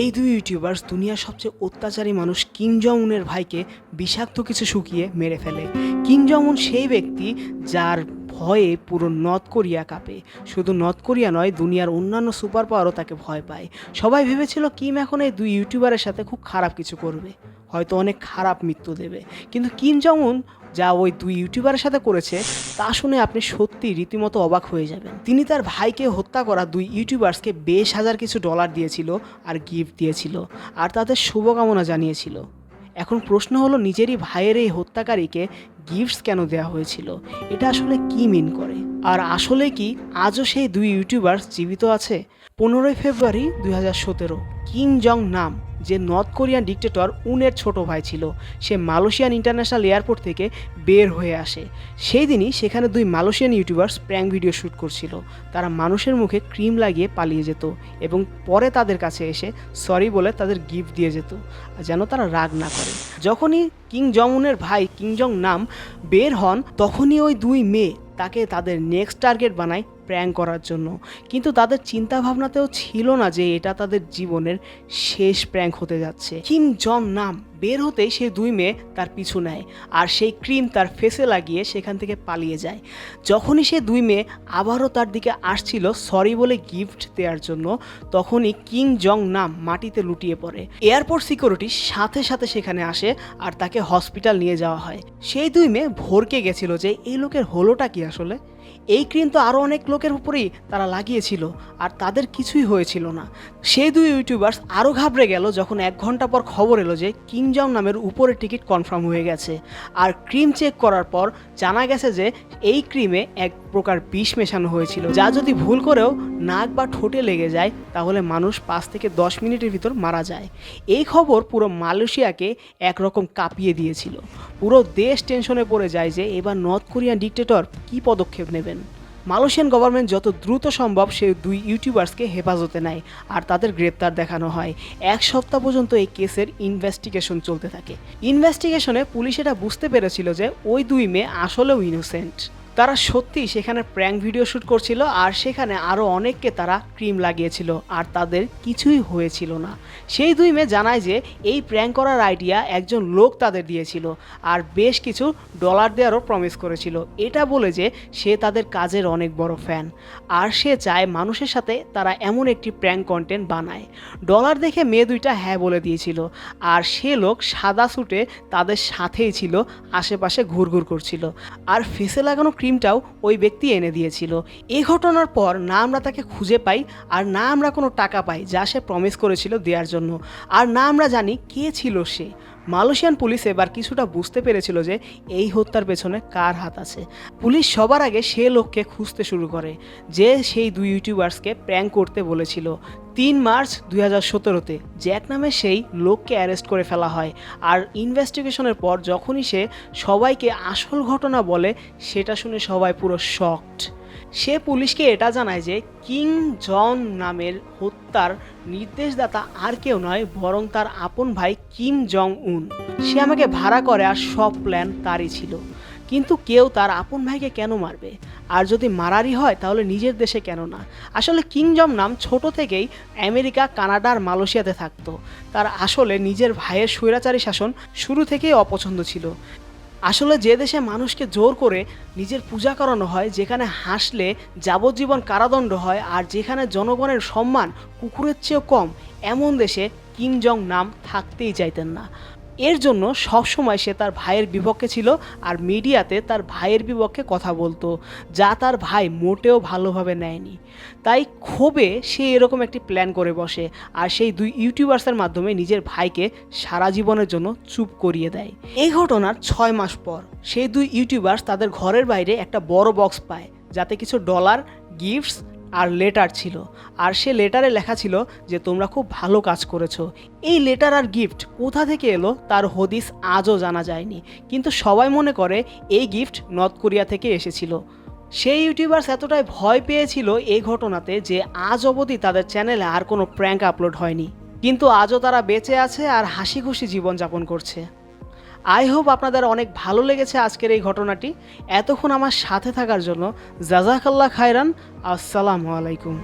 এই দুই ইউটিউবার্স দুনিয়ার সবচেয়ে অত্যাচারী মানুষ কিম জমুনের ভাইকে বিষাক্ত কিছু শুকিয়ে মেরে ফেলে। কিম জমুন সেই ব্যক্তি যার ভয়ে পুরো নর্থ কোরিয়া কাঁপে। শুধু নর্থ কোরিয়া নয়, দুনিয়ার অন্যান্য সুপার পাওয়ারও তাকে ভয় পায়। সবাই ভেবেছিল কিম এখন এই দুই ইউটিউবারের সাথে খুব খারাপ কিছু করবে। হয়তো অনেক খারাপ মৃত্যু দেবে। কিন্তু কিম যেমন যা ওই দুই ইউটিউবারের সাথে করেছে, তা শুনে আপনি সত্যি রীতিমতো অবাক হয়ে যাবেন। তিনি তার ভাইকে হত্যা করা দুই ইউটিউবার্সকে বেশ হাজার কিছু ডলার দিয়েছিল আর গিফট দিয়েছিল, আর তাদের শুভকামনা জানিয়েছিল। এখন প্রশ্ন হলো, নিজেরই ভাইয়ের এই হত্যাকারীকে গিফটস কেন দেওয়া হয়েছিল? এটা আসলে কি মিন করে? আর আসলে কি আজও সেই দুই ইউটিউবার জীবিত আছে? পনেরোই ফেব্রুয়ারি দুই হাজার সতেরো। কিং জং নাম, যে নর্থ কোরিয়ান ডিক্টেটর উনের ছোট ভাই ছিল। সে মালয়েশিয়ান ইন্টারন্যাশনাল এয়ারপোর্ট থেকে বের হয়ে আসে। সেই দিনই সেখানে দুই Malaysian YouTubers prank video shoot করছিল। তারা মানুষের মুখে ক্রিম লাগিয়ে পালিয়ে যেত এবং পরে তাদের কাছে এসে সরি বলে তাদের গিফট দিয়ে যেত, যেন তারা রাগ না করে। যখনই কিং জং উনের ভাই কিং জং নাম বের হন, তখনই ওই দুই মেয়ে তাকে তাদের নেক্সট টার্গেট বানায় প্র্যাঙ্ক করার জন্য। কিন্তু তাদের চিন্তা ভাবনাতেও ছিল না যে এটা তাদের জীবনের শেষ প্র্যাঙ্ক হতে যাচ্ছে। কিম জন নাম বের হতেই সে দুই মেয়ে তার পিছু নেয় আর সেই ক্রিম তার ফেসে লাগিয়ে সেখান থেকে পালিয়ে যায়। যখনই সে দুই মেয়ে আবারও তার দিকে আসছিল সরি বলে গিফট দেওয়ার জন্য, তখনই কিং জং নাম মাটিতে লুটিয়ে পড়ে। এয়ারপোর্ট সিকিউরিটি সাথে সাথে সেখানে আসে আর তাকে হসপিটাল নিয়ে যাওয়া হয়। সেই দুই মেয়ে ভরকে গেছিল যে, এই লোকের হলোটা কি আসলে? এই ক্রিম তো আরও অনেক লোকের উপরেই তারা লাগিয়েছিল, আর তাদের কিছুই হয়েছিল না। সেই দুই ইউটিউবার্স আরও ঘাবড়ে গেল যখন এক ঘণ্টা পর খবর এলো যে কিংজাম নামের উপরে টিকিট কনফার্ম হয়ে গেছে। আর ক্রিম চেক করার পর জানা গেছে যে এই ক্রিমে এক প্রকার বিষ মেশানো হয়েছিল, যা যদি ভুল করেও নাক বা ঠোঁটে লেগে যায়, তাহলে মানুষ পাঁচ থেকে দশ মিনিটের ভিতর মারা যায়। এই খবর পুরো মালয়েশিয়াকে একরকম কাঁপিয়ে দিয়েছিল। পুরো দেশ টেনশনে পড়ে যায় যে এবার নর্থ কোরিয়ান ডিক্টেটর কী পদক্ষেপ নেবেন। মালয়েশিয়ান গভর্নমেন্ট যত দ্রুত সম্ভব সেই দুই ইউটিউবার্সকে হেফাজতে নেয় আর তাদের গ্রেপ্তার দেখানো হয়। এক সপ্তাহ পর্যন্ত এই কেসের ইনভেস্টিগেশন চলতে থাকে। ইনভেস্টিগেশনে পুলিশ এটা বুঝতে পেরেছিল যে ওই দুই মেয়ে আসলেও ইনোসেন্ট তারা সত্যি সেখানে প্র্যাঙ্ক ভিডিও শ্যুট করছিল আর সেখানে আরও অনেককে তারা ক্রিম লাগিয়েছিল আর তাদের কিছুই হয়েছিল না। সেই দুই মেয়ে জানায় যে এই প্র্যাঙ্ক করার আইডিয়া একজন লোক তাদের দিয়েছিল আর বেশ কিছু ডলার দেওয়ারও প্রমিস করেছিল। এটা বলে যে সে তাদের কাজের অনেক বড় ফ্যান আর সে চায় মানুষের সাথে তারা এমন একটি প্র্যাঙ্ক কন্টেন্ট বানায়। ডলার দেখে মেয়ে দুইটা হ্যাঁ বলে দিয়েছিল আর সে লোক সাদা স্যুটে তাদের সাথেই ছিল, আশেপাশে ঘুরঘুর করছিল। আর ফেসে লাগানো ক্রিমটাও ওই ব্যক্তি এনে দিয়েছিল। এ ঘটনার পর না আমরা তাকে খুঁজে পাই আর না আমরা কোনো টাকা পাই যা সে প্রমিস করেছিল দেওয়ার জন্য। আর না আমরা জানি কে ছিল সে। মালয়েশিয়ান পুলিশ এবার কিছুটা বুঝতে পেরেছিল যে এই হত্যার পেছনে কার হাত আছে। পুলিশ সবার আগে সে লোককে খুঁজতে শুরু করে, যে সেই দুই ইউটিউবার্সকে প্র্যাঙ্ক করতে বলেছিল। তিন মার্চ দুই হাজার সতেরোতে জ্যাক নামে সেই লোককে অ্যারেস্ট করে ফেলা হয়, আর ইনভেস্টিগেশনের পর যখনই সে সবাইকে আসল ঘটনা বলে, সেটা শুনে সবাই পুরো শকড সে পুলিশকে এটা জানায় যে কিং জন নামের হত্যার নির্দেশদাতা আর কেউ নয়, বরং তার আপন ভাই কিম জং উন সে আমাকে ভাড়া করে আর সব প্ল্যান তারই ছিল। কিন্তু কেউ তার আপন ভাইকে কেন মারবে? আর যদি মারারই হয়, তাহলে নিজের দেশে কেন না? আসলে কিংজম নাম ছোট থেকেই আমেরিকা, কানাডা আর মালয়েশিয়াতে থাকতো। তার আসলে নিজের ভাইয়ের স্বৈরাচারী শাসন শুরু থেকেই অপছন্দ ছিল। আসলে যে দেশে মানুষকে জোর করে নিজের পূজা করানো হয়, যেখানে হাসলে যাবজ্জীবন কারাদণ্ড হয় আর যেখানে জনগণের সম্মান কুকুরের চেয়েও কম, এমন দেশে কিম জং নাম থাকতেই চাইতেন না। এর জন্য সবসময় সে তার ভাইয়ের বিপক্ষে ছিল আর মিডিয়াতে তার ভাইয়ের বিপক্ষে কথা বলতো, যা তার ভাই মোটেও ভালোভাবে নেয়নি। তাই ক্ষোভে সে এরকম একটি প্ল্যান করে বসে আর সেই দুই ইউটিউবার্সের মাধ্যমে নিজের ভাইকে সারা জীবনের জন্য চুপ করিয়ে দেয়। এই ঘটনার ছয় মাস পর সেই দুই ইউটিউবার্স তাদের ঘরের বাইরে একটা বড় বক্স পায়, যাতে কিছু ডলার গিফটস আর লেটার ছিল। আর সে লেটারে লেখা ছিল যে, তোমরা খুব ভালো কাজ করেছ। এই লেটার আর গিফট কোথা থেকে এলো তার হদিস আজও জানা যায়নি। কিন্তু সবাই মনে করে এই গিফট নর্থ কোরিয়া থেকে এসেছিল। সেই ইউটিউবার্স এতটাই ভয় পেয়েছিল এই ঘটনাতে যে, আজ অবধি তাদের চ্যানেলে আর কোনো প্র্যাঙ্ক আপলোড হয়নি। কিন্তু আজও তারা বেঁচে আছে আর হাসি খুশি জীবনযাপন করছে। আই হোপ আপনাদের অনেক ভালো লেগেছে আজকের এই ঘটনাটি। এতক্ষণ আমার সাথে থাকার জন্য জাজাকাল্লা খায়রান। আসসালামু আলাইকুম।